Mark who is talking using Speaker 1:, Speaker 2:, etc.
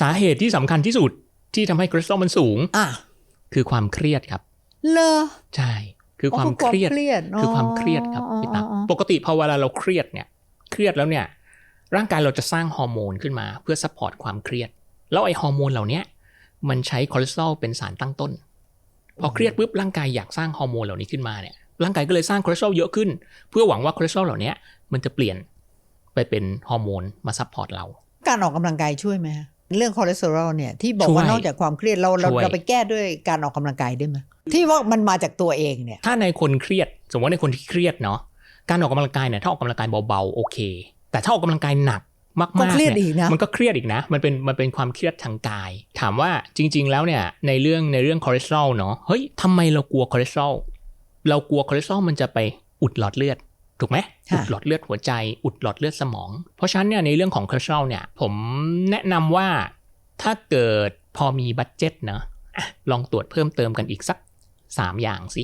Speaker 1: สาเหตุที่สำคัญที่สุดที่ทำให้คอเลสเตอรอลมันสูง
Speaker 2: อะ
Speaker 1: คือความเครียดครับ
Speaker 2: เลอ
Speaker 1: ใช่ คือความเครียด
Speaker 2: เครียด
Speaker 1: คือความเครียดครับพี่ตั๊กปกติพอเวลาเราเครียดเนี่ย เครียดแล้วเนี่ย ร่างกายเราจะสร้างฮอร์โมนขึ้นมาเพื่อซัพพอร์ตความเครียด แล้วไอฮอร์โมนเหล่าเนี้ยมันใช้คอเลสเตอรอลเป็นสารตั้งต้น พอเครียดปุ๊บร่างกายอยากสร้างฮอร์โมนเหล่านี้ขึ้นมาเนี่ย ร่างกายก็เลยสร้างคอเลสเตอรอลเยอะขึ้น เพื่อหวังว่าคอเลสเตอรอลเหล่าเนี้ยมันจะเปลี่ยนไปเป็นฮอร์โมนมาซัพพอร์ตเรา
Speaker 2: การออกกำลังกายช่วยไหมฮะ เรื่องคอเลสเตอรอลเนี่ยที่บอก
Speaker 1: ช่วย
Speaker 2: ว่านอกจากความเครียดเราเรา
Speaker 1: ช่วย
Speaker 2: เราไปแก้ด้วยการออกกำลังกายได้ไหมที่ว่ามันมาจากตัวเองเนี่ย
Speaker 1: ถ้าในคนเครียด สมมติว่าในคนที่เครียดเนาะการออกกำลังกายเนี่ยถ้าออกกำลังกายเบาๆโอเค แต่ถ้าออกกำลังกายหนักมากๆ
Speaker 2: ก็เครียด
Speaker 1: นี่
Speaker 2: อีกนะ
Speaker 1: มันก็เครียดอีกนะ มันเป็นมันเป็นความเครียดทางกาย ถามว่าจริง ๆ แล้วเนี่ยในเรื่องในเรื่องคอเลสเตอรอลเนาะเฮ้ยทำไมเรากลัวคอเลสเตอรอลเรากลัวคอเลสเตอรอลมันจะไปอุดหลอดเลือด ถูกไหม
Speaker 2: ค่ะ
Speaker 1: อุดหลอดเลือดหัวใจ อุดหลอดเลือดสมอง เพราะฉะนั้นเนี่ยในเรื่องของคอเลสเตอรอลเนี่ยผมแนะนำว่าถ้าเกิดพอมีบัตเจ็ตเนาะอะลองตรวจเพิ่มเติมกันอีกสักสามอย่างสิ